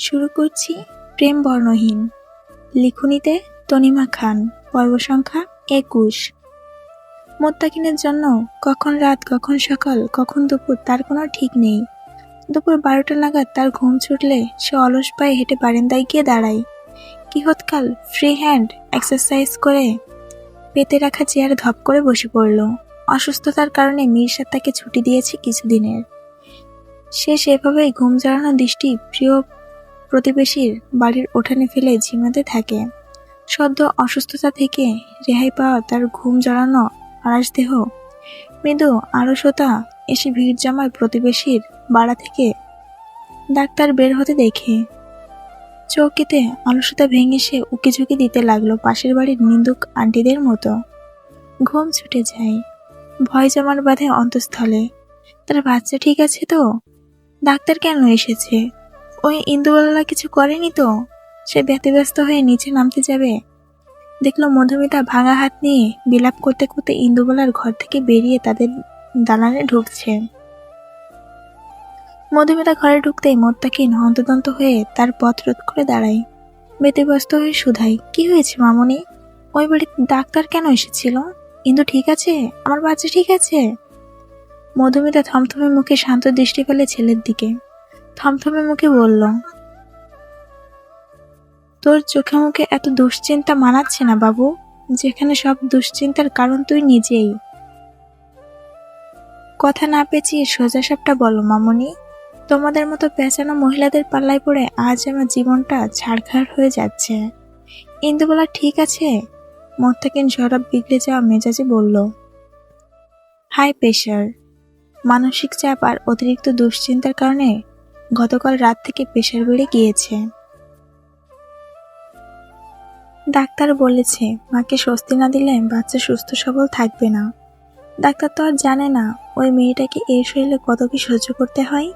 শুরু করছি প্রেম বর্ণহীন। লিখুনিতে তনিমা খান, পর্ব সংখ্যা একুশ। মোত্তাকিনের জন্য কখন রাত, কখন সকাল, কখন দুপুর, তার কোনো ঠিক নেই। দুপুর বারোটা নাগাদ তার ঘুম ছুটলে সে অলস পায়ে হেঁটে বারান্দায় গিয়ে দাঁড়ায়। কিহৎকাল ফ্রি হ্যান্ড এক্সারসাইজ করে পেতে রাখা চেয়ারে ধপ করে বসে পড়ল। অসুস্থতার কারণে মির্সাদ তাকে ছুটি দিয়েছে কিছুদিনের। সে সেভাবেই ঘুম জড়ানো দৃষ্টি প্রিয় প্রতিবেশীর বাড়ির উঠানে ফেলে ঝিমাতে থাকে। সদ্য অসুস্থতা থেকে রেহাই পাওয়া তার ঘুম জড়ানো আড়াস দেহ মৃদু আড়সতা এসে ভিড় জমায় প্রতিবেশীর বাড়া থেকে ডাক্তার বের হতে দেখে। চৌকিতে অলসতা ভেঙে সে উকি ঝুঁকি দিতে লাগল পাশের বাড়ির নিন্দুক আন্টিদের মতো। ঘুম ছুটে যায়। ভয় জমার বাঁধে অন্তঃস্থলে। তার বাচ্চা ঠিক আছে তো? ডাক্তার কেন এসেছে? ওই ইন্দুবালা কিছু করেনি তো? সে ব্যতিব্যস্ত হয়ে নিচে নামতে যাবে। দেখল মধুমিতা ভাঙা হাত নিয়ে বিলাপ করতে করতে ইন্দুবালার ঘর থেকে বেরিয়ে তাদের দালানে ঢুকছে। মধুমিতা ঘরে ঢুকতেই মোত্তাকিন হন্তদন্ত হয়ে তার পথ রোধ করে দাঁড়ায়। ব্যতিব্যস্ত হয়ে শুধাই কি হয়েছে মামনি? ওই বাড়িতে ডাক্তার কেন এসেছিল? ইন্দু ঠিক আছে? আমার বাচ্চা ঠিক আছে? মধুমিতা থমথমে মুখে শান্ত দৃষ্টি ফেলে ছেলের দিকে। থমথমে মুখে বলল, তোর চোখে মুখে এত দুশ্চিন্তা মানাচ্ছে না বাবু, যেখানে সব দুশ্চিন্তার কারণ তুই নিজেই। কথা না পেঁচিয়ে সোজা সাপটা বলো, মামনি। তোমাদের মতো পেঁচানো মহিলাদের পাল্লায় পড়ে আজ আমার জীবনটা ছাড়খাড় হয়ে যাচ্ছে। ইন্দুবেলা, ঠিক আছে? মোত্তাকিন সরব বিগড়ে যাওয়া মেজাজে বলল, হাই প্রেশার মানসিক চাপ আর অতিরিক্ত দুশ্চিন্তার কারণে গতকাল রাত থেকে প্রেশার বেড়ে গিয়েছে। ডাক্তার বলেছে, মাকে স্বস্তি না দিলে বাচ্চা সুস্থ সবল থাকবে না। ডাক্তার তো আর জানে না, ওই মেয়েটাকে এই শরীরে কত কি সহ্য করতে হয়?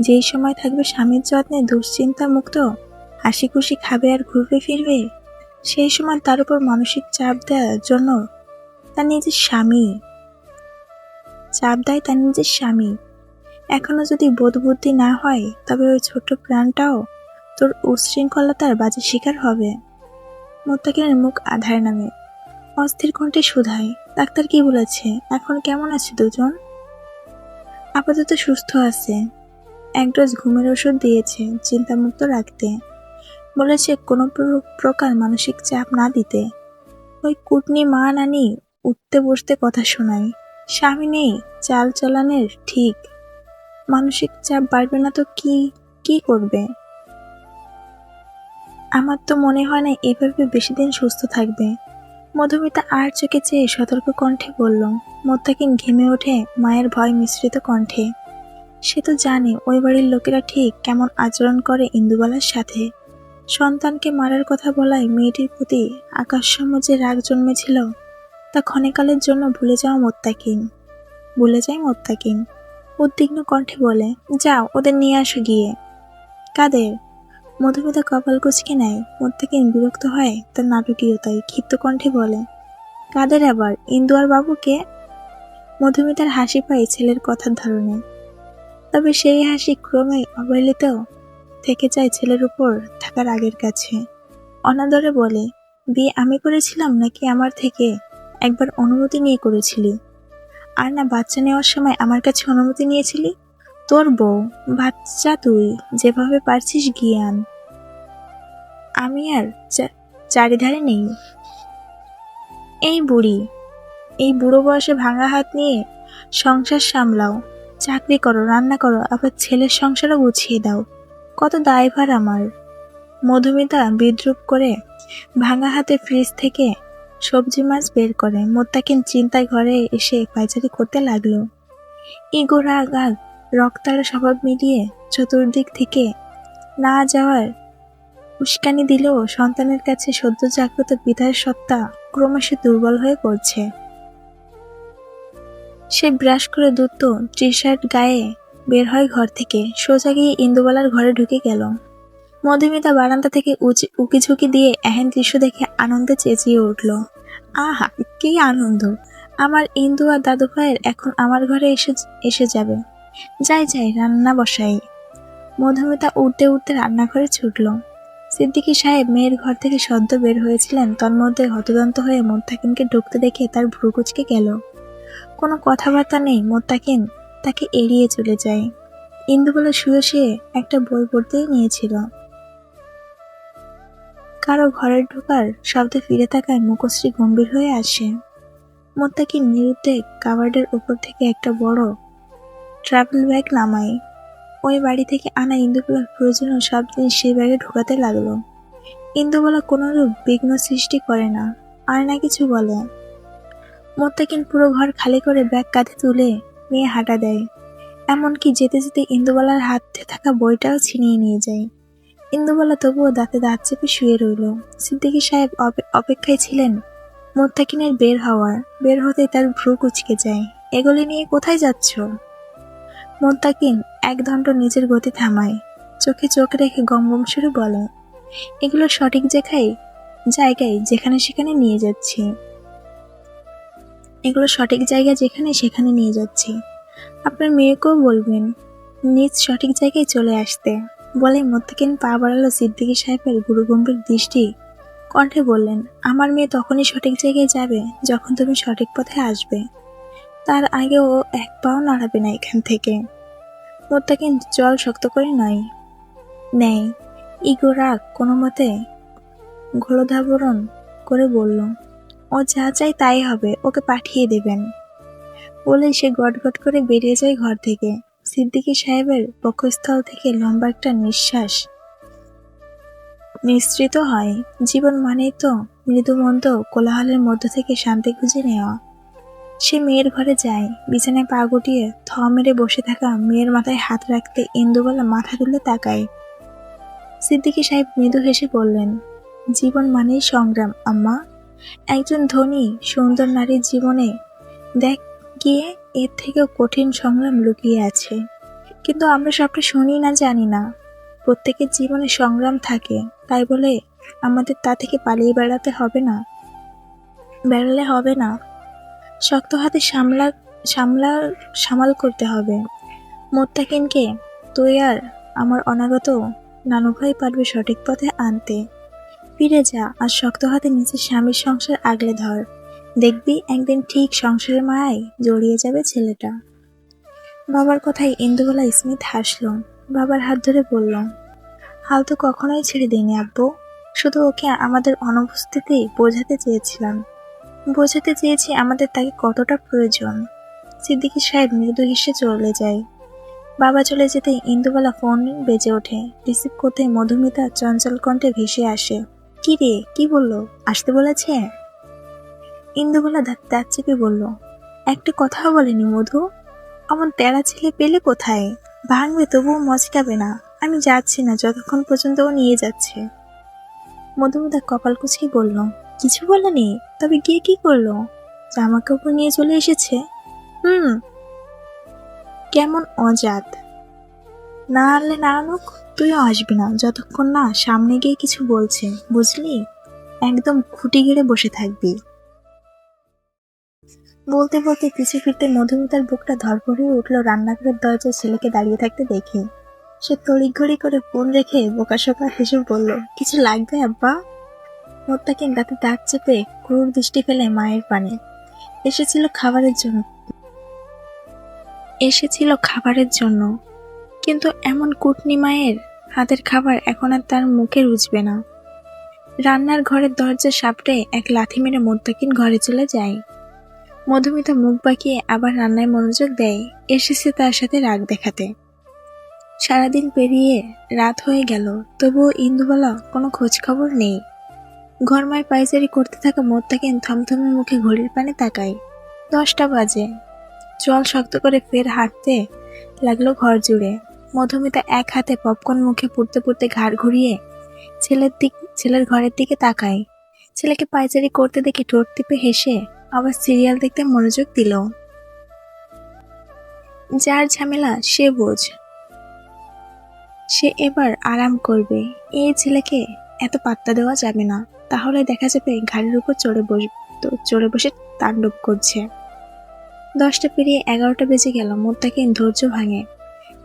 যেই সময় থাকবে স্বামীর যত্নে দুশ্চিন্তা মুক্ত হাসি খুশি খাবে আর ঘুরবে ফিরবে, সেই সময় তার উপর মানসিক চাপ দেওয়ার জন্য তার নিজের স্বামী। চাপ দেয় তার নিজের স্বামী। এখনও যদি বোধ বুদ্ধি না হয়, তবে ওই ছোট্ট প্রাণটাও তোর উচ্ছৃঙ্খলতার বাজে শিকার হবে। মোত্তাকিনের মুখ আধার নামে। অস্থির কণ্ঠে শুধায় ডাক্তার কি বলেছে? এখন কেমন আছে দুজন? আপাতত সুস্থ আছে। এক ডোজ ঘুমের ওষুধ দিয়েছে, চিন্তামুক্ত রাখতে। বলেছে কোনো প্র- প্রকার মানসিক চাপ না দিতে। ওই কুটনি মা নানি উঠতে বসতে কথা শোনায়। স্বামী নেই, চাল চলানের ঠিক। মানসিক চাপ বাড়বে না তো কি কি করবে? আমার তো মনে হয় না এভাবে বেশি দিন সুস্থ থাকবে। মধুমিতা আর চোখে চেয়ে সতর্ক কণ্ঠে বলল, মোত্তাকিন ঘেমে ওঠে, মায়ের ভয় মিশ্রিত কণ্ঠে। সে তো জানে ওই বাড়ির লোকেরা ঠিক কেমন আচরণ করে ইন্দুবালার সাথে। সন্তানকে মারার কথা বলায় মেয়েটির প্রতি আকাশসম যে রাগ জন্মেছিল, তা ক্ষণেকালের জন্য ভুলে যাওয়া মোত্তাকিন। ভুলে যায় মোত্তাকিন। উদ্বিগ্ন কণ্ঠে বলে, যাও, ওদের নিয়ে আসো গিয়ে। কাদের? মধুমিতা কপাল কুচকে নেয় মোত্তাকিন বিরক্ত হয়, তার নাটকীয়তায় ক্ষিপ্ত কণ্ঠে বলে, কাদের আবার? ইন্দু আর বাবুকে? মধুমিতার হাসি পায় ছেলের কথার ধরনে। তবে সেই হাসি ক্রমে অবহেলিত থেকে যায় ছেলের উপর থাকার আগের কাছে। অনাদরে বলে, বিয়ে আমি করেছিলাম নাকি আমার থেকে একবার অনুমতি নিয়ে করেছিলি? আর না বাচ্চা নেওয়ার সময় আমার কাছে অনুমতি নিয়েছিলি? তোর বউ, বাচ্চা তুই, যেভাবে পারছিস গিয়ে আন। আমি আর চারিধারে নেই। এই বুড়ি, এই বুড়ো বয়সে ভাঙা হাত নিয়ে সংসার সামলাও, চাকরি করো, রান্না করো, আবার ছেলের সংসারও গুছিয়ে দাও। কত দায়ভার আমার। মধুমিতা বিদ্রুপ করে ভাঙা হাতে ফ্রিজ থেকে সবজি মাছ বের করে মোত্তাকিন চিন্তায় ঘরে এসে পাইচারি করতে লাগল। ইগো রাগ আর রক্তার স্বভাব মিলিয়ে চতুর্দিক থেকে না যাওয়ার উস্কানি দিলেও সন্তানের কাছে সদ্য জাগ্রত পিতার সত্তা ক্রমশ দুর্বল হয়ে পড়ছে। সে ব্রাশ করে দ্রুত টি শার্ট গায়ে বের হয় ঘর থেকে, সোজা গিয়ে ইন্দুবালার ঘরে ঢুকে গেল। মধুমিতা বারান্দা থেকে উঁচি- উকি ঝুঁকি দিয়ে এহেন দৃশ্য দেখে আনন্দে চেঁচিয়ে উঠল। আহা, কি আনন্দ! আমার ইন্দু আর দাদু ভাইয়ের এখন আমার ঘরে এসে এসে যাবে। যাই যাই, রান্না বসাই। মধুমিতা উঠতে উঠতে রান্নাঘরে ছুটল। সিদ্দিকী সাহেব মেয়ের ঘর থেকে সদ্য বের হয়েছিলেন, তন্মধ্যে হতদন্ত হয়ে মোত্তাকিনকে ঢুকতে দেখে তার ভ্রুকুচকে গেল। কোনো কথাবার্তা নেই, মোত্তাকিন তাকে এড়িয়ে চলে যায়। ইন্দুবেলা শুয়ে শুয়ে একটা বই পড়তেই নিয়েছিল। কারও ঘরে ঢোকার শব্দে ফিরে তাকায় মুখশ্রী গম্ভীর হয়ে আসে। মোত্তাকিন নিরুদ্দে কাবার্ডের উপর থেকে একটা বড় ট্রাভেল ব্যাগ নামায়। ওই বাড়ি থেকে আনা ইন্দুবেলার প্রয়োজনীয় সব জিনিস সেই ব্যাগে ঢোকাতে লাগল। ইন্দুবেলা কোনোরূপ বিঘ্ন সৃষ্টি করে না, আর না কিছু বলে। মোত্তাকিন পুরো ঘর খালি করে ব্যাগ কাঁধে তুলে নিয়ে হাঁটা দেয়। এমনকি যেতে যেতে ইন্দুবালার হাতে থাকা বইটাও ছিনিয়ে নিয়ে যায়। ইন্দুবালা তবুও দাঁতে দাঁত চেপে শুয়ে রইল। সিদ্দিকী সাহেব অপে- অপেক্ষায় ছিলেন। মোত্তাকিনের বের হওয়ার, বের হতে তার ভ্রু কুচকে যায়। এগুলি নিয়ে কোথায় যাচ্ছ? মোত্তাকিন এক দণ্ড নিজের গতি থামায়। চোখে চোখ রেখে গম গম সুরে বলে, এগুলো সঠিক জায়গায় জায়গায় যেখানে সেখানে নিয়ে যাচ্ছি। এগুলো সঠিক জায়গা যেখানে সেখানে নিয়ে যাচ্ছি। আপনার মেয়েকেও বলবেন, নিজ সঠিক জায়গায় চলে আসতে। বলে মোত্তাকিন পা বাড়ালো সিদ্দিকী সাহেবের গুরুগম্ভীর দৃষ্টি। কণ্ঠে বললেন, আমার মেয়ে তখনই সঠিক জায়গায় যাবে যখন তুমি সঠিক পথে আসবে। তার আগে ও এক পাও নাড়াবে না এখান থেকে। মোত্তাকিন জল শক্ত করে নয় নেয় ইগো রাগ কোনো মতে? ঘোরধাবরণ করে বলল, ও যা চাই তাই হবে, ওকে পাঠিয়ে দেবেন। বলে সে গট গট করে বেরিয়ে যায় ঘর থেকে। সিদ্দিকী সাহেবের বক্ষস্থল থেকে লম্বা একটা নিঃশ্বাস। নিঃসৃত হয়। জীবন মানেই তো মৃদুমন্দ কোলাহলের মধ্য থেকে শান্তি খুঁজে নেওয়া। সে মেয়ের ঘরে যায়। বিছানায় পা গুটিয়ে থ মেরে বসে থাকা মেয়ের মাথায় হাত রাখতে ইন্দুবালা মাথা তুলে তাকায়। সিদ্দিকী সাহেব মৃদু হেসে বললেন, জীবন মানেই সংগ্রাম, আম্মা। একজন ধনী, সুন্দর নারীর জীবনে দেখ গিয়ে এর থেকেও কঠিন সংগ্রাম লুকিয়ে আছে। কিন্তু আমরা সবটা শুনি না, জানি না। প্রত্যেকের জীবনে সংগ্রাম থাকে, তাই বলে আমাদের তা থেকে পালিয়ে বেড়াতে হবে না। বেড়ালে হবে না। শক্ত হাতে সামলা সামলা, সামাল করতে হবে। মোত্তাকিনকে, তুই আর আমার অনাগত নানুভাই পারবে সঠিক পথে আনতে। ফিরে যা আর শক্ত হাতে নিজের স্বামীর সংসার আগলে ধর। দেখবি একদিন ঠিক সংসারের মায়ায় জড়িয়ে যাবে ছেলেটা। বাবার কথায় ইন্দুবেলা স্মিথ হাসল, বাবার হাত ধরে বলল, হাল তো কখনোই ছেড়ে দিইনি আব্বু। শুধু ওকে আমাদের অনুপস্থিতি বোঝাতে চেয়েছিলাম। বোঝাতে চেয়েছি আমাদের তাকে কতটা প্রয়োজন। সিদ্দিকী সাহেব মৃদু হেসে চলে যায়। বাবা চলে যেতে ইন্দুবেলা ফোন বেজে ওঠে। রিসিভ করতে মধুমিতা চঞ্চল কণ্ঠে ভেসে আসে, কি রে, কি বলল? আসতে বলেছে? ইন্দুবেলা দাঁত চেপে বলল, একটা কথাও বলেনি মধু। আমার তেরা ছেলে পেলে কোথায়? ভাঙবে তবুও মজকাবে না। আমি যাচ্ছি না, যতক্ষণ পর্যন্ত ও নিয়ে যাচ্ছে। মধুমিতা কপাল কুচকে বলল, কিছু বলেনি? তবে গিয়ে কি করল? জামা কাপড় নিয়ে চলে এসেছে? হুম। কেমন অজাত। না আনলে না আনুক, তুইও আসবি না। যতক্ষণ না সামনে গিয়ে কিছু বলছে, বুঝলি? একদম খুঁটি গেড়ে বসে থাকবি। বলতে বলতে পিছু ফিরতে মধুমিতার বুকটা ধরপড়ে উঠল রান্নাঘরের দরজায় ছেলেকে দাঁড়িয়ে থাকতে দেখে। সে তড়িঘড়ি করে ফোন রেখে বোকাশোকা হেসে বলল, কিছু লাগবে, আব্বা? মোত্তাকে দাঁতে দাঁত চেপে ক্রুর দৃষ্টি ফেলে মায়ের পানে। এসেছিল খাবারের জন্য। এসেছিল খাবারের জন্য। কিন্তু এমন কুটনি মায়ের হাতের খাবার এখন আর তার মুখে রুচবে না। রান্নার ঘরের দরজা সাপড়ে এক লাথি মেরে মোত্তাকিন ঘরে চলে যায়। মধুমিতা মুখ বাঁকিয়ে আবার রান্নায় মনোযোগ দেয়। এসেছে তার সাথে রাগ দেখাতে। সারাদিন পেরিয়ে রাত হয়ে গেল, তবুও ইন্দুবেলা কোনো খোঁজ খবর নেই। ঘরমায় পাইচারি করতে থাকা মোত্তাকিন থমথমে মুখে ঘড়ির পানে তাকায়। দশটা বাজে। জল শক্ত করে ফের হাঁটতে লাগল ঘর জুড়ে। মধুমিতা এক হাতে পপকর্ন মুখে পুড়তে পুড়তে ঘাড় ঘুরিয়ে ছেলের দিক ছেলের ঘরের দিকে তাকায়। ছেলেকে পাইচারি করতে দেখে ঠোঁট টিপে হেসে আবার সিরিয়াল দেখতে মনোযোগ দিল। যার ঝামেলা সে বোঝ। সে এবার আরাম করবে। এই ছেলেকে এত পাত্তা দেওয়া যাবে না। তাহলে দেখা যাবে ঘাড়ের উপর চড়ে বস চড়ে বসে তাণ্ডব করছে। দশটা পেরিয়ে এগারোটা বেজে গেল মোত্তাকিন ধৈর্য ভাঙে।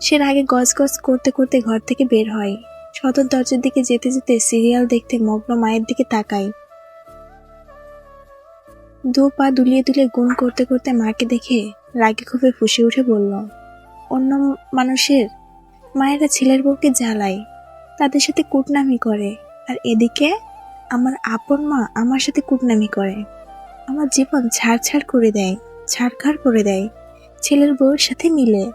সে আগে গজ গজ করতে করতে ঘর থেকে বের হয়। সদর দরজার দিকে যেতে যেতে সিরিয়াল দেখতে মগ্ন মায়ের দিকে তাকায়। দু পা দুলিয়ে দুলিয়ে গুণ করতে করতে মাকে দেখে রাগে খুবই ফুসে উঠে বলল, অন্য মানুষের? মায়েরা ছেলের বউকে জ্বালায়। তাদের সাথে কুটনামি করে। আর এদিকে আমার আপন মা আমার সাথে কুটনামি করে। আমার জীবন ছাড় ছাড় করে দেয় ছাড়খাড় করে দেয়। ছেলের বউয়ের সাথে মিলে।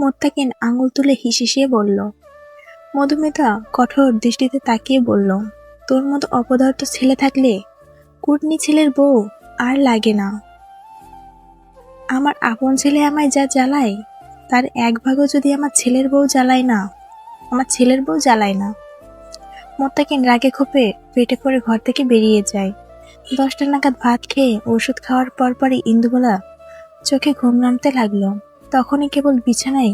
মোত্তাকিন আঙুল তুলে হিসিয়ে বলল মধুমিতা কঠোর দৃষ্টিতে তাকিয়ে বলল, তোর মতো অপদার্থ ছেলে থাকলে কুটনি ছেলের বউ আর লাগে না। আমার আপন ছেলে আমায় যা জ্বালায়, তার এক ভাগও যদি আমার ছেলের বউ জ্বালায় না, আমার ছেলের বউ জ্বালায় না। মোত্তাকিন রাগে খোপে পেটে করে ঘর থেকে বেরিয়ে যায়। দশটা নাগাদ ভাত খেয়ে ওষুধ খাওয়ার পর পরই ইন্দুবলা চোখে ঘুম নামতে লাগল। তখনই কেবল বিছানায়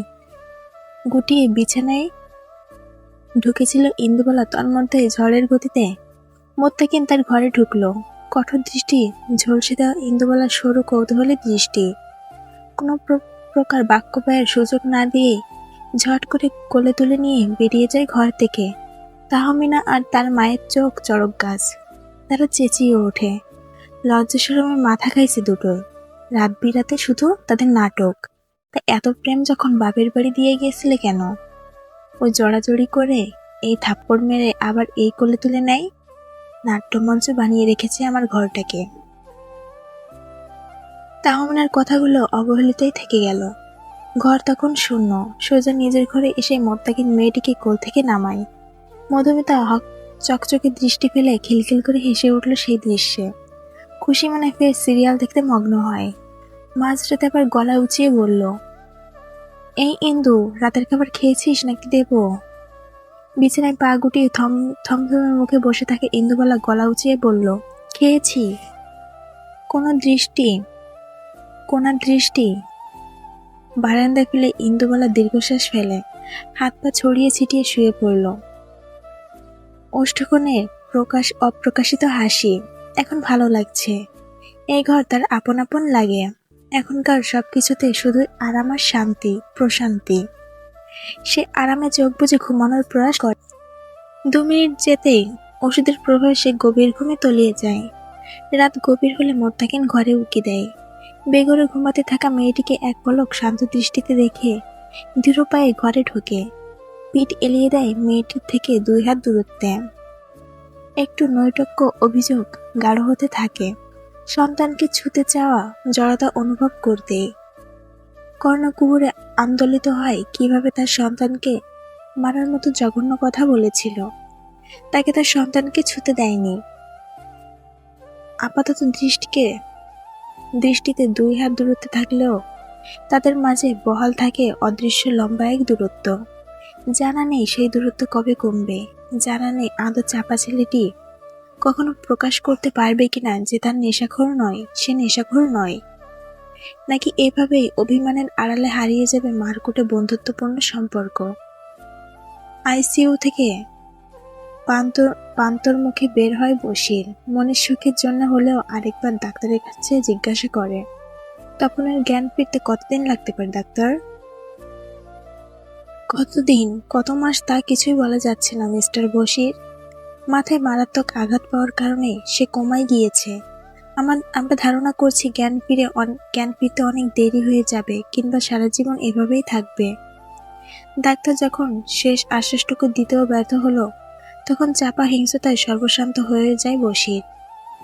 গুটিয়ে বিছানায় ঢুকেছিল ইন্দুবেলা তার মধ্যে ঝড়ের গতিতে। মোত্তাকিন তার ঘরে ঢুকলো। কঠোর দৃষ্টি, ঝলসে দেওয়া ইন্দুবেলার সরু কৌতূহলী দৃষ্টি। কোনো প্র- প্রকার বাক্য ব্যয়ের সুযোগ না দিয়ে ঝট করে কোলে তুলে নিয়ে বেরিয়ে যায় ঘর থেকে। তাহমিনা আর তার মায়ের চোখ চড়ক গাছ। তারা চেঁচিয়ে ওঠে। লজ্জা সরমে মাথা খাইছে দুটোর রাত বিরাতে শুধু তাদের নাটক। তা এত প্রেম যখন বাপের বাড়ি দিয়ে গিয়েছিলে কেন? ওই জড়াজড়ি করে এই থাপ্পড় মেরে আবার এই কোলে তুলে নেয়? নাট্যমঞ্চ বানিয়ে রেখেছে আমার ঘরটাকে। তাহমনার কথাগুলো অবহেলিতই থেকে গেল। ঘর তখন শূন্য। সোজা নিজের ঘরে এসে মোত্তাকিন মেয়েটিকে কোল থেকে নামায়। মধুমিতা হক চকচকে দৃষ্টি ফেলে খিলখিল করে হেসে উঠল সেই দৃশ্যে। খুশি মনে ফের সিরিয়াল দেখতে মগ্ন হয়। মাঝরাতে আবার গলা উঁচিয়ে বলল এই ইন্দু, রাতের খাবার খেয়েছিস নাকি দেব? বিছানায় পা গুটিয়ে থম থমথমের মুখে বসে থাকে ইন্দুবালা গলা উঁচিয়ে বলল, খেয়েছি। কোনো দৃষ্টি? কোনা দৃষ্টি? বারান্দা ফেলে ইন্দুবালা দীর্ঘশ্বাস ফেলে, হাত পা ছড়িয়ে ছিটিয়ে শুয়ে পড়ল। ওষ্ঠকোণে প্রকাশ, অপ্রকাশিত হাসি, এখন ভালো লাগছে। এই ঘর তার আপন আপন লাগে। এখনকার সব কিছুতে শুধু আরাম আর শান্তি, প্রশান্তি। সে আরামে চোখ বুঝে ঘুমানোর প্রয়াস করে। দু মিনিট যেতেই ওষুধের প্রভাবে সে গভীর ঘুমে তলিয়ে যায়। রাত গভীর হলে মোত্তাকিন ঘরে উকি দেয়। বেগরে ঘুমাতে থাকা মেয়েটিকে এক পলক শান্ত দৃষ্টিতে দেখে দৃঢ় পায়ে ঘরে ঢোকে। পিঠ এলিয়ে দেয় মেয়েটির থেকে দুই হাত দূরত্বে। একটু নৈটক্য অভিযোগ গাঢ় হতে থাকে। সন্তানকে ছুতে চাওয়া জড়তা অনুভব করতে কর্ণকুবুরে আন্দোলিত হয় কীভাবে তার সন্তানকে মারার মতো জঘন্য কথা বলেছিল। তাকে তার সন্তানকে ছুতে দেয়নি। আপাতত দৃষ্টিকে, দৃষ্টিতে দুই হাত দূরত্বে থাকলেও তাদের মাঝে বহাল থাকে অদৃশ্য লম্বা এক দূরত্ব। জানা নেই সেই দূরত্ব কবে কমবে। জানা নেই আদৌ চাপা ছেলেটি কখনো প্রকাশ করতে পারবে কিনা যে তার নেশাখোর নয়, সে নেশাখোর নয়। নাকি এভাবেই অভিমানের আড়ালে হারিয়ে যাবে মারকুটে বন্ধুত্বপূর্ণ সম্পর্ক? আইসিইউ থেকে পান্তর পান্তর মুখে বের হয় বসির মনের সুখের জন্য হলেও আরেকবার ডাক্তারের কাছে জিজ্ঞাসা করে। তপনের জ্ঞান ফিরতে কতদিন লাগতে পারে, ডাক্তার? কতদিন? কত মাস তা কিছুই বলা যাচ্ছে না, মিস্টার বশির। মাথায় মারাত্মক আঘাত পাওয়ার কারণে সে কমায় গিয়েছে। আমার, আমরা ধারণা করছি জ্ঞান ফিরে জ্ঞান ফিরতে অনেক দেরি হয়ে যাবে, কিংবা সারা জীবন এভাবেই থাকবে। ডাক্তার যখন শেষ আশ্বাসটুকু দিতেও ব্যর্থ হলো, তখন চাপা হিংসতায় সর্বশান্ত হয়ে যায় বশির।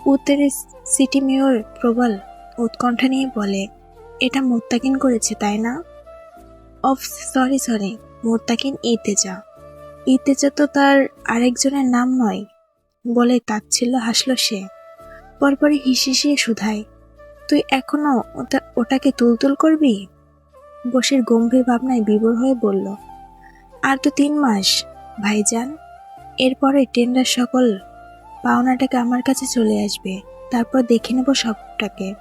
উত্তরের সিটি মেয়র প্রবল উৎকণ্ঠা নিয়ে বলে, এটা মোত্তাকিন করেছে, তাই না? অফ, সরি সরি, মোত্তাকিন ইতেজা ইতেজা তো তার আরেকজনের নাম নয় বলে তাচ্ছিল্য হাসল সে। পরপরই হিসিয়ে শুধায় তুই এখনও ওটা, ওটাকে তুলতুল করবি? বসির গম্ভীর ভাবনায় বিবর হয়ে বলল, আর তো তিন মাস, ভাইজান। এরপরে টেন্ডার সকল পাওনাটাকে আমার কাছে চলে আসবে। তারপর দেখে নেব সবটাকে,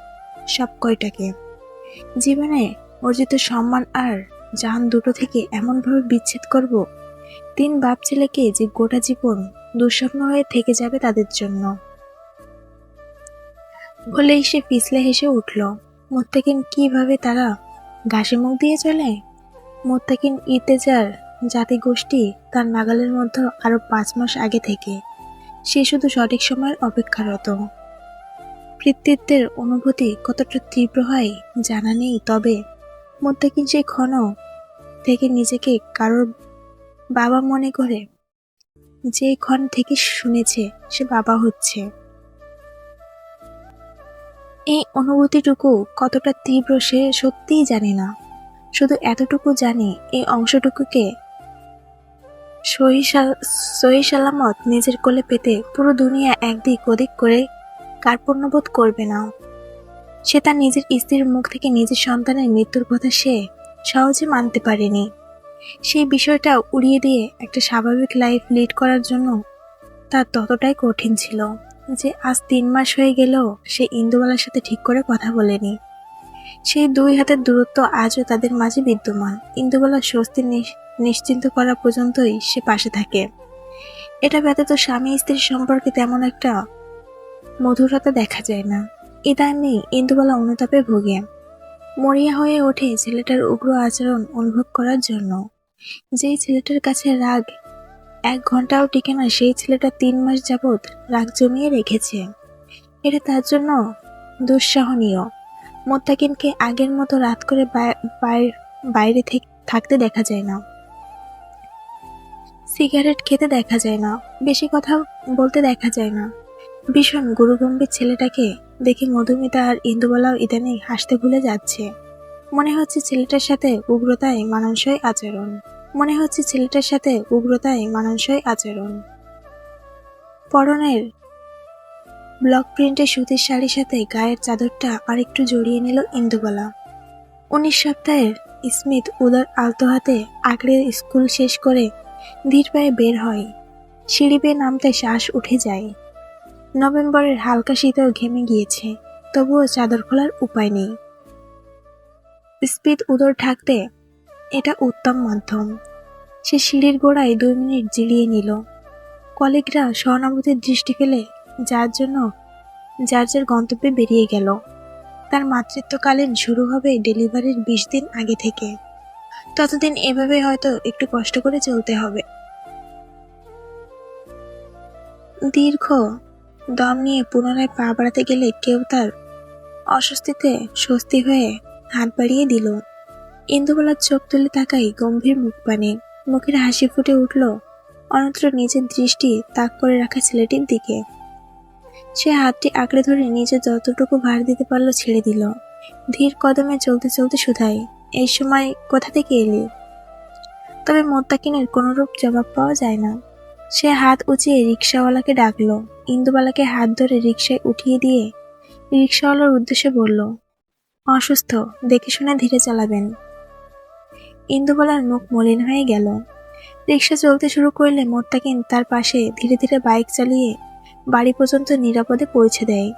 সব কয়টাকে। জীবনে অর্জিত সম্মান আর জান দুটো থেকে এমনভাবে বিচ্ছেদ করব তিন বাপ ছেলেকে যে গোটা জীবন দুঃস্বপ্ন হয়ে থেকে যাবে তাদের জন্য। বলেই সে পিছলে হেসে উঠল মোত্তাকিন কীভাবে তারা ঘাসে মুখ দিয়ে চলে? মোত্তাকিন ইতেজার জাতি গোষ্ঠী তার নাগালের মধ্যে আরও পাঁচ মাস আগে থেকে। সে শুধু সঠিক সময়ের অপেক্ষারত। কৃতিত্বের অনুভূতি কতটা তীব্র হয় জানা নেই, তবে মোত্তাকিন সেই ক্ষণ থেকে নিজেকে কারোর বাবা মনে করে, যে ক্ষণ থেকে শুনেছে সে বাবা হচ্ছে। এই অনুভূতিটুকু কতটা তীব্র সে সত্যিই জানে না। শুধু এতটুকু জানে এই অংশটুকুকে সহি সাল- সহি সালামত নিজের কোলে পেতে পুরো দুনিয়া একদিক ওদিক করে কার্পণ্যবোধ করবে না। সে তার নিজের স্ত্রীর মুখ থেকে নিজের সন্তানের মৃত্যুর কথা সে সহজে মানতে পারেনি। সেই বিষয়টা উড়িয়ে দিয়ে একটা স্বাভাবিক লাইফ লিড করার জন্য তার ততটাই কঠিন ছিল যে আজ তিন মাস হয়ে গেলেও সে ইন্দুবালার সাথে ঠিক করে কথা বলেনি। সেই দুই হাতের দূরত্ব আজও তাদের মাঝে বিদ্যমান। ইন্দুবালার স্বস্তি নিশ- নিশ্চিন্ত করা পর্যন্তই সে পাশে থাকে। এটা ব্যতীত স্বামী স্ত্রীর সম্পর্কে তেমন একটা মধুরতা দেখা যায় না। ইদানি ইন্দুবালা অনুতাপে ভোগে। মরিয়া হয়ে ওঠে ছেলেটার উগ্র আচরণ অনুভব করার জন্য। যেই ছেলেটার কাছে রাগ, এক ঘন্টাও টিকে না, সেই ছেলেটা তিন মাস যাবৎ রাগ জমিয়ে রেখেছে। এটা তার জন্য দুঃসহনীয়। মোত্তাকিনকে আগের মতো রাত করে বাই- বাই- বাইরে থেকে, থাকতে দেখা যায় না। সিগারেট খেতে দেখা যায় না, বেশি কথা বলতে দেখা যায় না। ভীষণ গুরুগম্ভীর ছেলেটাকে দেখে মধুমিতা আর ইন্দুবালাও ইদানিং হাসতে ভুলে যাচ্ছে। মনে হচ্ছে ছেলেটার সাথে উগ্রতায় মানানসই আচরণ। মনে হচ্ছে ছেলেটার সাথে উগ্রতায় মানানসই আচরণ। পরনের ব্লক প্রিন্টের সুতির শাড়ির সাথে গায়ের চাদরটা আরেকটু জড়িয়ে নিল ইন্দুবালা। উনিশ সপ্তাহের স্মিথ উদার আলতো হাতে আঁকড়ে স্কুল শেষ করে ধীর পায়ে বের হয়। সিঁড়ি বেয়ে নামতে শ্বাস উঠে যায়। নভেম্বরের হালকা শীতেও ঘেমে গিয়েছে, তবুও চাদর খোলার উপায় নেই। স্পিড উদর ঢাকতে এটা উত্তম মাধ্যম। সে সিঁড়ির গোড়ায় দুই মিনিট জিরিয়ে নিল। কলিগরা সহানুভূতির দৃষ্টি ফেলে যার জন্য যার যার গন্তব্যে বেরিয়ে গেল। তার মাতৃত্বকালীন শুরু হবে ডেলিভারির বিশ দিন আগে থেকে। ততদিন এভাবে হয়তো একটু কষ্ট করে চলতে হবে। দীর্ঘ দম নিয়ে পুনরায় পা বাড়াতে গেলে কেউ তার অস্বস্তিতে স্বস্তি হয়ে হাত বাড়িয়ে দিল। ইন্দুবালার চোখ তুলে তাকাই গম্ভীর মুখ পানে মুখের হাসি ফুটে উঠল অনত্র নিজের দৃষ্টি তাক করে রাখা ছেলেটির দিকে। সে হাতটি আঁকড়ে ধরে নিজে যতটুকু ভার দিতে পারল ছেড়ে দিল। ধীর কদমে চলতে চলতে শুধাই, এই সময় কোথা থেকে এলি? তবে মোত্তাকিনের কোনোরূপ জবাব পাওয়া যায় না। সে হাত উঁচিয়ে রিক্সাওয়ালাকে ডাকলো। ইন্দুবালাকে হাত ধরে রিক্সায় উঠিয়ে দিয়ে রিক্সাওয়ালার উদ্দেশ্যে বলল, অসুস্থ, দেখে শুনে ধীরে চালাবেন। ইন্দুবালার মুখ মলিন হয়ে গেল। রিক্সা চলতে শুরু করলে মোত্তাকিন তার পাশে ধীরে ধীরে বাইক চালিয়ে বাড়ি পর্যন্ত নিরাপদে পৌঁছে দেয়।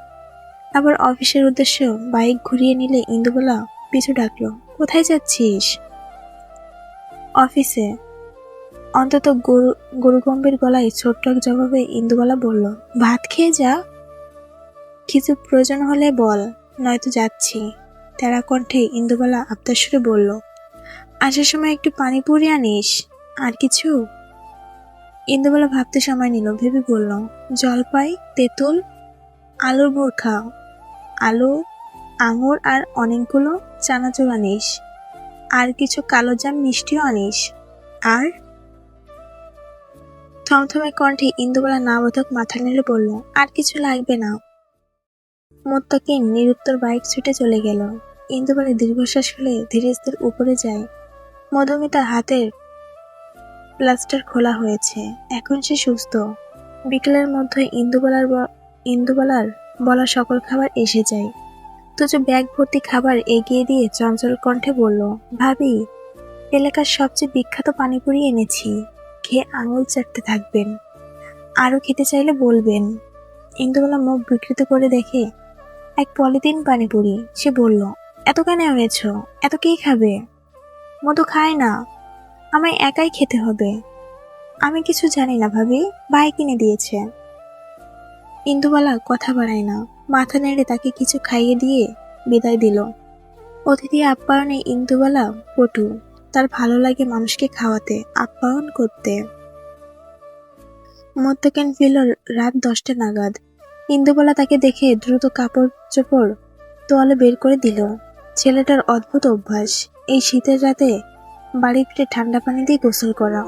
আবার অফিসের উদ্দেশ্য বাইক ঘুরিয়ে নিলে ইন্দুবালা পিছু ডাকলো, কোথায় যাচ্ছিস? অফিসে। অন্তত গরু, গরুগম্ভীর গলায় ছোট্ট এক জবাবে ইন্দুবালা বলল, ভাত খেয়ে যা। কিছু প্রয়োজন হলে বল, নয়তো যাচ্ছি। তেরা কণ্ঠে ইন্দুবালা আবদার সুরে বলল, আসার সময় একটু পানিপুরি আনিস, আর কিছু? ইন্দুবালা ভাবতে সময় নিল, ভেবে বলল, জলপাই, তেঁতুল, আলুর বোরখা, আলু, আঙুর আর অনেকগুলো চানাচুর আনিস, আর কিছু কালো জাম মিষ্টিও আনিস, আর থমথমে কণ্ঠে ইন্দুবালা না বোধক মাথা নেড়ে বলল, আর কিছু লাগবে না। মোত্তাকিন নিরুত্তর বাইক ছুটে চলে গেল। ইন্দুবালা দীর্ঘশ্বাস ফেলে ধীরে ধীরে উপরে যায়। মধুমিতার হাতের প্লাস্টার খোলা হয়েছে। এখন সে সুস্থ। বিকেলের মধ্যে ইন্দুবালার ইন্দুবালার বলা সকল খাবার এসে যায়। তুজো ব্যাগ ভর্তি খাবার এগিয়ে দিয়ে চঞ্চল কণ্ঠে বলল, ভাবি, এলাকার সবচেয়ে বিখ্যাত পানিপুরি এনেছি। খেয়ে আঙুল চাটতে থাকবেন। আরও খেতে চাইলে বলবেন। ইন্দুবালা মুখ বিকৃত করে দেখে এক পলিথিন পানিপুরি সে বলল, এত কেন এনেছ? এত কে খাবে? মতো খায় না। আমায় একাই খেতে হবে। আমি কিছু জানি না ভাবি। ভাই কিনে দিয়েছে। ইন্দুবালা কথা বাড়ায় না। মাথা নেড়ে তাকে কিছু খাইয়ে দিয়ে বিদায় দিল। অতিথি আপ্যায়নে ইন্দুবালা পটু তার ভালো লাগে মানুষকে খাওয়াতে, আপ্যায়ন করতে। মধ্যকেন ফিল রাত দশটা নাগাদ। ইন্দুবালা তাকে দেখে দ্রুত কাপড় চোপড় তোয়ালে বের করে দিল। ছেলেটার অদ্ভুত অভ্যাস, এই শীতের রাতে বাড়ি ফিরে ঠান্ডা পানি দিয়ে গোসল করা।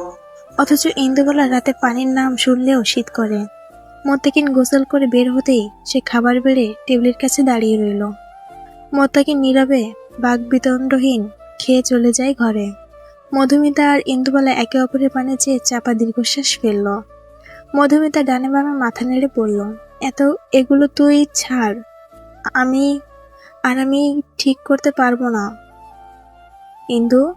অথচ ইন্দুবালা রাতে পানির নাম শুনলেও শীত করে। মোত্তাকিন গোসল করে বের হতেই সে খাবার বেড়ে টেবিলের কাছে দাঁড়িয়ে রইল। মোত্তাকিন নীরবে বাঘ বিতণ্ডহীন খেয়ে চলে যায় ঘরে। মধুমিতা আর ইন্দুবালা একে অপরের পানে চেয়ে চাপা দীর্ঘশ্বাস ফেলল। মধুমিতা ডানে বামে মাথা নেড়ে পড়ল, এত, এগুলো তুই ছাড়। আমি, আর আমি ঠিক করতে পারব না। ইন্দু,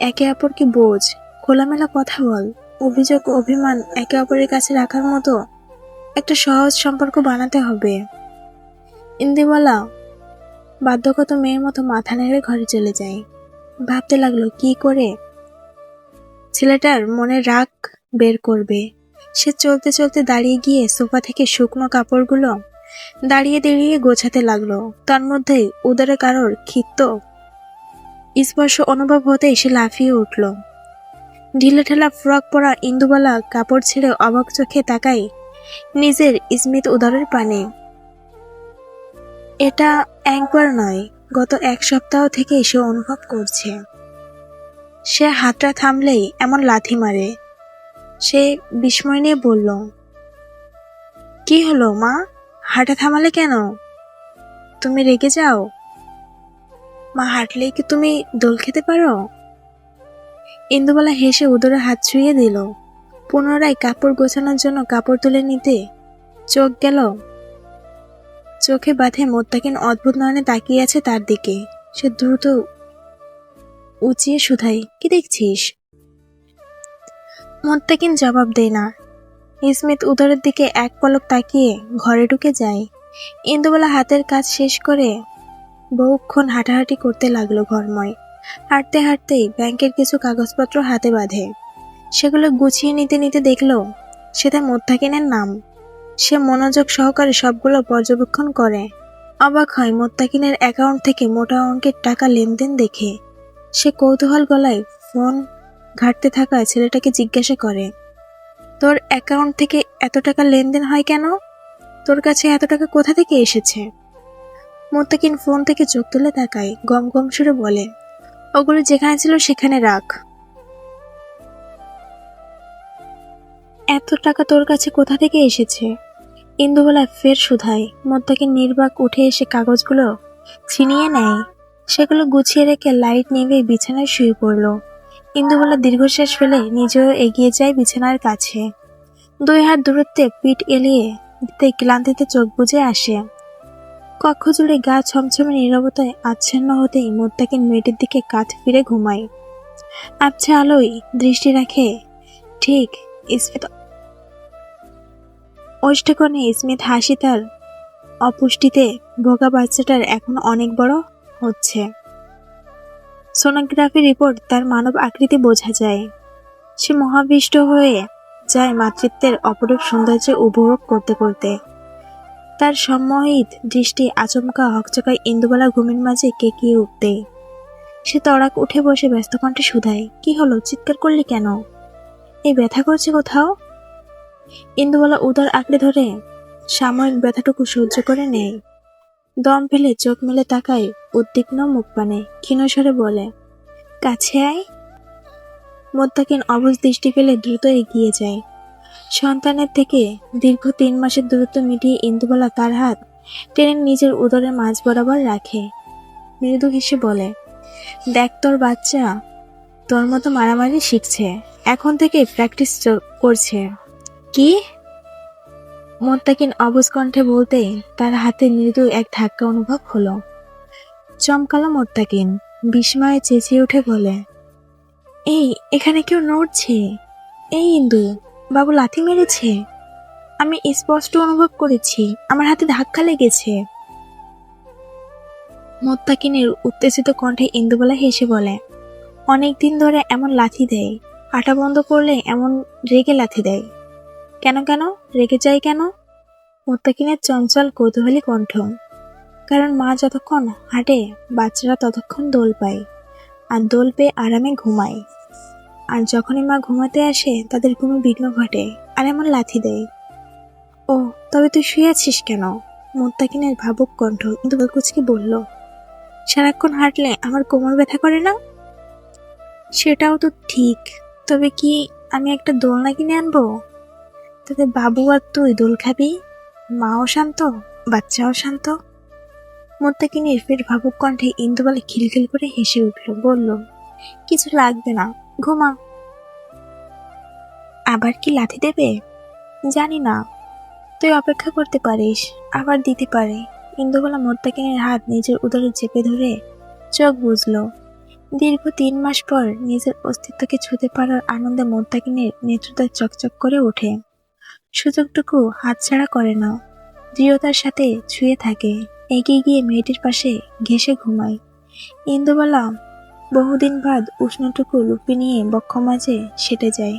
একে অপরকে বোঝ, খোলামেলা কথা বল। অভিযোগ, অভিমান একে অপরের কাছে রাখার মতো একটা সহজ সম্পর্ক বানাতে হবে। ইন্দিওয়ালা বাধ্যগত মেয়ের মতো মাথা নেড়ে ঘরে চলে যায়। ভাবতে লাগল, কি করে? ছেলেটার মনে রাগ বের করবে। সে চলতে চলতে দাঁড়িয়ে গিয়ে সোফা থেকে শুকনো কাপড়গুলো দাঁড়িয়ে দাঁড়িয়ে গোছাতে লাগল। তার মধ্যেই উদরে কারোর ক্ষিপ্ত স্পর্শ অনুভব হতেই সে লাফিয়ে উঠল। ঢিলে ঢালা ফ্রক পরা ইন্দুবালা কাপড় ছেড়ে অবাক চোখে তাকাই নিজের স্মিত উদারের পানে। এটা একবার নয়, গত এক সপ্তাহ থেকে সে অনুভব করছে। সে হাতটা থামলেই এমন লাথি মারে। সে বিস্ময় নিয়ে বলল, কি হলো, মা? হাঁটা থামালে কেন? তুমি রেগে যাও। মা, হাঁটলেই কি তুমি দোল খেতে পারো? ইন্দুবালা হেসে উদরে হাত ছুঁয়ে দিল। পুনরায় কাপড় গোছানোর জন্য কাপড় তুলে নিতে চোখ গেল। চোখে বাঁধে মোত্তাকিন অদ্ভুত নয়নে তাকিয়ে আছে তার দিকে। সে দ্রুত উঁচিয়ে শুধাই কি দেখছিস? মোত্তাকিন জবাব দেয় না। স্মিথ উদরের দিকে এক পলক তাকিয়ে ঘরে ঢুকে যায়। ইন্দুবেলা হাতের কাজ শেষ করে বহুক্ষণ হাঁটাহাঁটি করতে লাগল ঘরময়। হাঁটতে হাঁটতেই ব্যাংকের কিছু কাগজপত্র হাতে বাঁধে। সেগুলো গুছিয়ে নিতে নিতে দেখল সেটা মোত্তাকিনের নাম। সে মনোযোগ সহকারে সবগুলো পর্যবেক্ষণ করে। অবাক হয় মোত্তাকিনের অ্যাকাউন্ট থেকে মোটা অঙ্কের টাকা লেনদেন দেখে। সে কৌতূহল গলায় ফোন ঘাটতে থাকা ছেলেটাকে জিজ্ঞাসা করে, তোর অ্যাকাউন্ট থেকে এত টাকা লেনদেন হয় কেন? তোর কাছে এত টাকা কোথা থেকে এসেছে? মোত্তাকিন ফোন থেকে চোখ তুলে তাকায়, গম গম সুরে বলে, ওগুলো যেখানে ছিল সেখানে রাখ। এত টাকা তোর কাছে কোথা থেকে এসেছে? ইন্দুবেলা ফের শুধায় মোত্তাকিন নির্বাক উঠে এসে কাগজগুলো ছিনিয়ে নেয়। সেগুলো গুছিয়ে রেখে লাইট নিভে বিছানায় শুয়ে পড়ল। ইন্দুবেলা দীর্ঘশ্বাস ফেলে নিজেও এগিয়ে যায় বিছানার কাছে। দুই হাত দূরত্বে পিঠ এলিয়ে দিতে ক্লান্তিতে চোখ বুজে আসে। কক্ষ জুড়ে গা ছমছমে নিরবতায় আচ্ছন্ন হতেই মোত্তাকিন মেয়েটির দিকে কাত ফিরে ঘুমায়। আবছা আলোয় দৃষ্টি রাখে, ঠিক ওষ্ঠকোণে স্মিত হাসি তার অপুষ্টিতে ভোগা বাচ্চাটার এখন অনেক বড় হচ্ছে। সোনোগ্রাফি রিপোর্ট তার মানব আকৃতি বোঝা যায়। সে মহাবিষ্ট হয়ে যায় মাতৃত্বের অপরূপ সৌন্দর্য উপভোগ করতে করতে। তার সম্মোহিত দৃষ্টি আচমকা হকচকায় ইন্দুবালা ঘুমের মাঝে কে কেকিয়ে উঠতে। সে তড়াক উঠে বসে ব্যস্ত কণ্ঠে শুধায়, কি হলো? চিৎকার করলি কেন? এই ব্যথা করছে কোথাও? ইন্দুবালা উদার আঁকড়ে ধরে সাময়িক ব্যথাটুকু সহ্য করে নেয়। দম ফেলে চোখ মেলে তাকায় উদ্বিগ্ন মুখ পানে ক্ষীণস্বরে বলে, কাছে আয়। মোত্তাকিন অবুজ দৃষ্টি ফেলে দ্রুত এগিয়ে যায়। সন্তানের থেকে দীর্ঘ তিন মাসের দূরত্ব মিটিয়ে ইন্দুবালা তার হাত টেনে নিজের উদরের মাঝ বরাবর রাখে। মৃদু হেসে বলে, দেখ তোর বাচ্চা, তোর মতো মারামারি শিখছে, এখন থেকে প্র্যাকটিস করছে। কি? মোত্তাকিন অবুজ কণ্ঠে বলতে তার হাতে মৃদু এক ধাক্কা অনুভব হলো। চমকালো মোত্তাকিন, বিস্ময়ে চেঁচিয়ে উঠে বলে, এই, এখানে কেউ নড়ছে। এই ইন্দু, বাবু লাথি মেরেছে। আমি স্পষ্ট অনুভব করেছি, আমার হাতে ধাক্কা লেগেছে। মোত্তাকিনের উত্তেজিত কণ্ঠে ইন্দুবেলা হেসে বলে, অনেক দিন ধরে এমন লাথি দেয়, আটা বন্ধ করলে এমন রেগে লাথি দেয়। কেন কেন? রেগে যায় কেন? মোত্তাকিনের চঞ্চল কৌতূহলী কণ্ঠ। কারণ মা যতক্ষণ হাঁটে, বাচ্চারা ততক্ষণ দোল পায়। আর দোল পেয়ে আরামে ঘুমায়। আর যখনই মা ঘুমাতে আসে, তাদের ঘুমে বিঘ্ন ঘটে আর এমন লাথি দেয়। ও, তবে তুই শুয়ে আছিস কেন? মোত্তাকিনের ভাবুক কণ্ঠ কিন্তু কুচকে বলল, সারাক্ষণ হাঁটলে আমার কোমর ব্যথা করে না? সেটাও তো ঠিক, তবে কি আমি একটা দোলনা কিনে আনব? তাতে বাবু আর তুই দোল খাবি? মাও শান্ত, বাচ্চাও শান্ত? মোত্তাকিনীর ফের ভাবুক কণ্ঠে ইন্দুবালা খিলখিল করে হেসে উঠল, বলল, কিছু লাগবে না, ঘুমা। আবার কি লাথি দেবে? জানি না। তুই অপেক্ষা করতে পারিস, আবার দিতে পারে। ইন্দুবালা মোত্তাকিনের হাত নিজের উদরে চেপে ধরে চোখ বুঝলো দীর্ঘ তিন মাস পর নিজের অস্তিত্বকে ছুঁতে পারার আনন্দে মোত্তাকিনের নেত্রতা চকচক করে ওঠে। সুযোগটুকু হাতছাড়া করে না দৃঢ়তার সাথে ছুঁয়ে থাকে। এগিয়ে গিয়ে মেয়েটির পাশে ঘেসে ঘুমায়। ইন্দুবালা বহুদিন বাদ উষ্ণটুকু লুপি নিয়ে বক্ষ মাঝে সেটে যায়।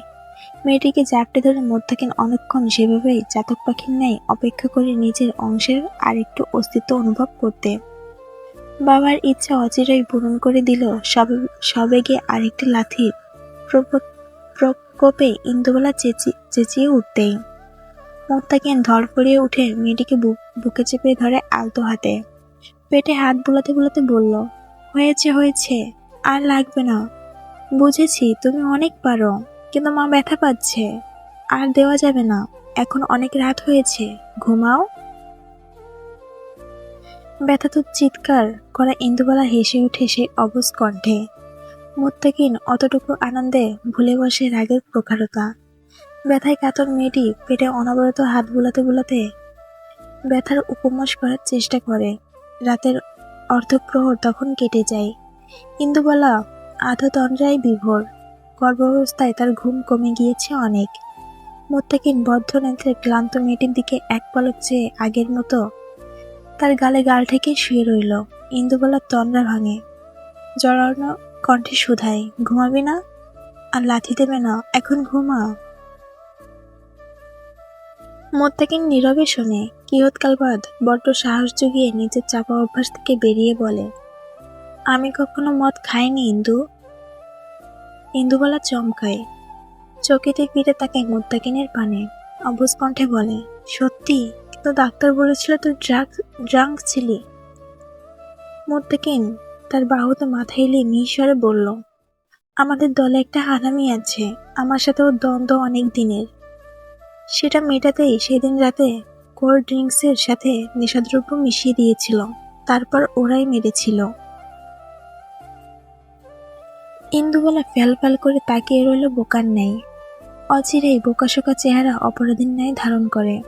মেয়েটিকে জাপটে ধরে মধ্যাকিন অনেকক্ষণ সেভাবেই চাতক পাখির ন্যায় অপেক্ষা করে নিজের অংশের আরেকটু অস্তিত্ব অনুভব করতে। বাবার ইচ্ছা অচিরেই পূরণ করে দিল সবে, সবেগে আরেকটি লাথির প্রকোপে ইন্দুবালা চেঁচি, চেঁচিয়ে উঠতেই। মোত্তাকিন ধরফড়িয়ে উঠে মেয়েটিকে বুকে চেপে ধরে আলতো হাতে। পেটে হাত বোলাতে বোলাতে বলল, হয়েছে হয়েছে, আর লাগবে না। বুঝেছি, তুমি অনেক পারো, কিন্তু মা ব্যথা পাচ্ছে। আর দেওয়া যাবে না, এখন অনেক রাত হয়েছে, ঘুমাও। ব্যথা তো চিৎকার করা ইন্দুবালা হেসে উঠে সেই অবুজ কণ্ঠে। মোত্তাকিন অতটুকু আনন্দে ভুলে বসে রাগের প্রখারতা। ব্যথায় কাতর মেয়েটি পেটে অনবরত হাত বুলাতে বুলাতে ব্যথার উপমাস করার চেষ্টা করে। রাতের অর্ধপ্রহর তখন কেটে যায়। ইন্দুবালা আধতন্দ্রায় বিভোর। গর্ভাবস্থায় তার ঘুম কমে গিয়েছে অনেক। মোত্তাকিন বদ্ধ নেত্রে ক্লান্ত মেয়েটির দিকে এক পলক চেয়ে আগের মতো তার গালে গাল ঠেকে শুয়ে রইল। ইন্দুবালার তন্দ্রা ভাঙে। জড়ানো কণ্ঠে শুধায়, ঘুমাবি না? আর লাথি দেবে না? এখন ঘুমা। মোত্তাকিন নীরবে শোনে। কিয়ৎকাল বাদ বড্ড সাহস জুগিয়ে নিজের চাপা অভ্যাস থেকে বেরিয়ে বলে, আমি কখনো মদ খাইনি, ইন্দু? ইন্দুবালা চমকায়। চকিতে ফিরে তাকায় মোত্তাকিনের পানে। অবুজ কণ্ঠে বলে, সত্যি? কিন্তু ডাক্তার বলেছিল তুই ড্রাগ, ড্রাঙ্ক ছিলি। মোত্তাকিন তার বাহুতে মাথা এলিয়ে মিশরে বলল, আমাদের দলে একটা হারামি আছে। আমার সাথে ওর দ্বন্দ্ব অনেক দিনের। সেটা মেটাতেই সেদিন রাতে কোল্ড ড্রিঙ্কসের সাথে নেশাদ্রব্য মিশিয়ে দিয়েছিল। তারপর ওরাই মেরেছিল। ইন্দুবালা ফ্যাল করে তাকিয়ে রইল বোকার ন্যায়। অচিরেই বোকাশোকা চেহারা অপরাধীর ন্যায় ধারণ করে।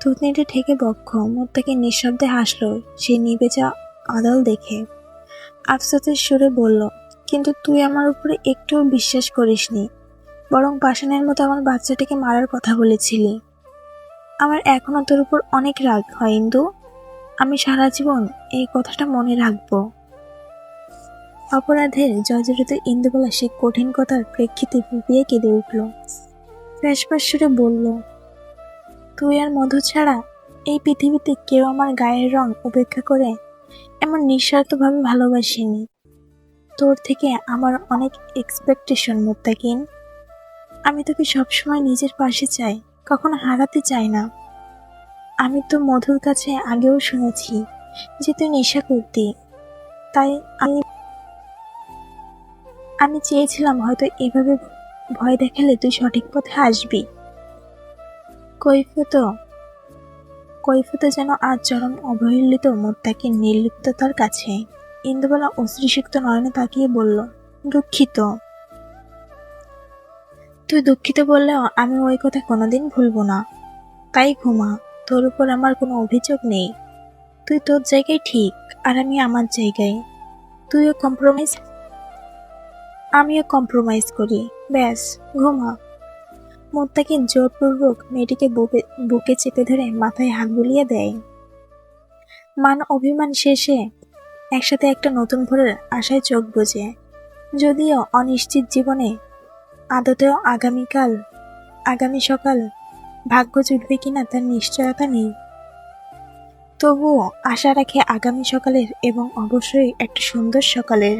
থুতনিতে ঠেকে বক্ষ মোত্তাকে নিঃশব্দে হাসল সেই নিবেচা আদল দেখে। আফসোসের সুরে বলল, কিন্তু তুই আমার উপরে একটুও বিশ্বাস করিসনি। বরং পাষাণের মতো আমার বাচ্চাটাকে মারার কথা বলেছিলি। আমার এখনও তোর উপর অনেক রাগ হয়, ইন্দু। আমি সারা জীবন এই কথাটা মনে রাখব। অপরাধের জর্জরিত ইন্দুবালা সে কঠিন কথার প্রেক্ষিতে ফুপিয়ে কেঁদে উঠল। ফ্যাসফাস সুরে বলল, তুই আর মধু ছাড়া এই পৃথিবীতে কেউ আমার গায়ের রং উপেক্ষা করে এমন নিঃস্বার্থভাবে ভালোবাসিনি। তোর থেকে আমার অনেক এক্সপেকটেশন মুত্তাকিন আমি তোকে সবসময় নিজের পাশে চাই, কখনো হারাতে চাই না। আমি তো মধুর কাছে আগেও শুনেছি যে তুই নেশা করতি। তাই আমি আমি চেয়েছিলাম হয়তো এভাবে ভয় দেখালে তুই সঠিক পথে আসবি। কৈফত কৈফত যেন আজ চরম অবহেলিত মোত্তাকে নির্লিপ্ততার কাছে। ইন্দুবালা অশ্রীসিক্ত নয়নে তাকিয়ে বলল, দুঃখিত। তুই দুঃখিত বললেও আমি ওই কথা কোনোদিন ভুলবো না। তাই ঘুমা, তোর উপর আমার কোনো অভিযোগ নেই। তুই তোর জায়গায় ঠিক আর আমি আমার জায়গায়। তুইও কম্প্রোমাইজ আমিও কম্প্রোমাইজ করি। ব্যাস, ঘুমা। মোত্তাকে জোরপূর্বক মেয়েটিকে বুকে বুকে চেপে ধরে মাথায় হাত বুলিয়ে দেয়। মান অভিমান শেষে একসাথে একটা নতুন ভোরের আশায় চোখ বোঝে যদিও অনিশ্চিত জীবনে আদতেও আগামীকাল, আগামী সকাল ভাগ্য জুটবে কিনা তার নিশ্চয়তা নেই। তবুও আশা রাখে আগামী সকালের এবং অবশ্যই একটা সুন্দর সকালের।